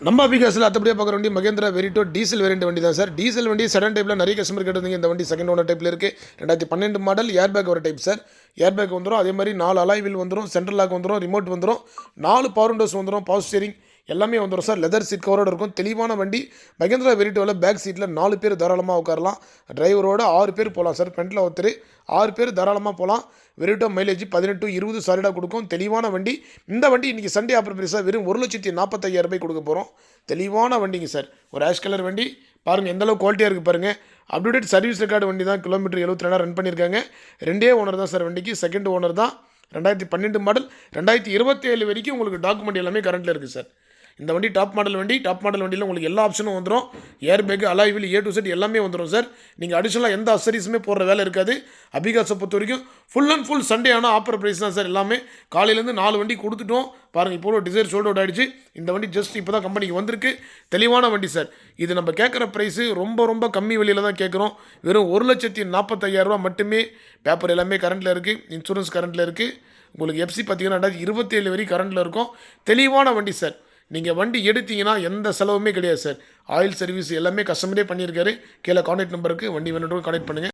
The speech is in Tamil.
நம்ம பிகாஸில் அத்தப்படியாக பார்க்குற வண்டி மகேந்திரா வெரிட்டோ டீசல் வேரியண்ட் வண்டி தான் சார் டீசல் வண்டி செடன் டைப்பில் நிறைய கஸ்டமர் கேட்டிருந்தீங்க. இந்த வண்டி செகண்ட் ஓனர் டைப்பில் இருக்குது ரெண்டாயிரத்தி பன்னெண்டு மாடல் ஏர் பேக் வர டைப் சார் ஏர் பேக் வந்துடும் அதே மாதிரி நாலு அலாய் வீல் வந்துடும் சென்ட்ரல் லாக் வந்துடும் ரிமோட் வந்துடும் நாலு பவர் விண்டோஸ் வந்துடும் பவர் ஸ்டீரிங் எல்லாமே வந்துடும் சார். லெதர் சீட் கவரோடு இருக்கும். தெளிவான வண்டி. மகேந்திரா வெரிட்டோவில் பேக் சீட்டில் நாலு பேர் தாராளமாக உட்காரலாம். டிரைவரோட ஆறு பேர் போகலாம் சார். ஃப்ரண்ட்டில் ஒருத்தர். ஆறு பேர் தாராளமாக போகலாம். வெரிட்டோ மைலேஜ் பதினெட்டு இருபது சாலிடாக கொடுக்கும். தெளிவான வண்டி. இந்த வண்டி இன்றைக்கி சண்டே ஆஃபர் பிரைஸாக வெறும் ஒரு லட்சத்தி நாற்பத்தையாயிரம் ரூபாய் கொடுக்க போகிறோம் தெளிவான வண்டிங்க சார். ஒரு ஆஷ் கலர் வண்டி. பாருங்கள் எந்தளவு குவாலிட்டியாக இருக்குது பாருங்கள் அப்டேட் சர்வீஸ் ரெக்கார்டு வண்டி தான். கிலோமீட்டர் எழுபத்தி ரெண்டாக ரன் பண்ணியிருக்காங்க. ரெண்டே ஓனர் தான் சார் வண்டிக்கு. செகண்ட் ஓனர் தான். ரெண்டாயிரத்தி பன்னெண்டு மாடல் ரெண்டாயிரத்தி இருபத்தி ஏழு வரைக்கும் உங்களுக்கு டாக்குமெண்ட் எல்லாமே கரண்ட்டில் இருக்குது சார். இந்த வண்டி டாப் மாடல் வண்டி டாப் மாடல் வண்டியில் உங்களுக்கு எல்லா ஆப்ஷனும் வந்துடும் air bag அலாய்வில் A to Z எல்லாமே வந்துடும் சார் நீங்கள் அடிஷனலாக எந்த அசரிஸுமே போடுற வேலை இருக்காது. அபிகாசை பொறுத்த வரைக்கும் ஃபுல் அண்ட் ஃபுல் சண்டே ஆனால் ஆஃபர் ப்ரைஸ் தான் சார் எல்லாமே. காலையிலேருந்து நாலு வண்டி கொடுத்துட்டோம். பாருங்கள் இப்போ டிசைர் சோல்ட் அவுட் ஆகிடுச்சு இந்த வண்டி ஜஸ்ட் இப்போ தான் கம்பெனிக்கு வந்திருக்கு. தெளிவான வண்டி சார் இது நம்ம கேட்குற ப்ரைஸு ரொம்ப ரொம்ப கம்மி விலையில் தான் கேட்குறோம். வெறும் ஒரு லட்சத்தி நாற்பத்தையாயிரரூபா மட்டுமே பேப்பர் எல்லாமே கரண்ட்டில் இருக்குது இன்சூரன்ஸ் கரண்ட்டில் இருக்குது உங்களுக்கு எஃப்சி பார்த்தீங்கன்னா ரெண்டாயிரத்தி இருபத்தேழு வரைக்கும் கரண்ட்டில் இருக்கும். தெளிவான வண்டி சார் நீங்கள் வண்டி எடுத்தீங்கன்னா எந்த செலவுமே கிடையாது சார். ஆயில் சர்வீஸ் எல்லாமே கஸ்டமரே பண்ணியிருக்காரு. கீழே கான்டாக்ட் நம்பருக்கு வண்டி வேணுன்றவங்க கான்டாக்ட் பண்ணுங்கள்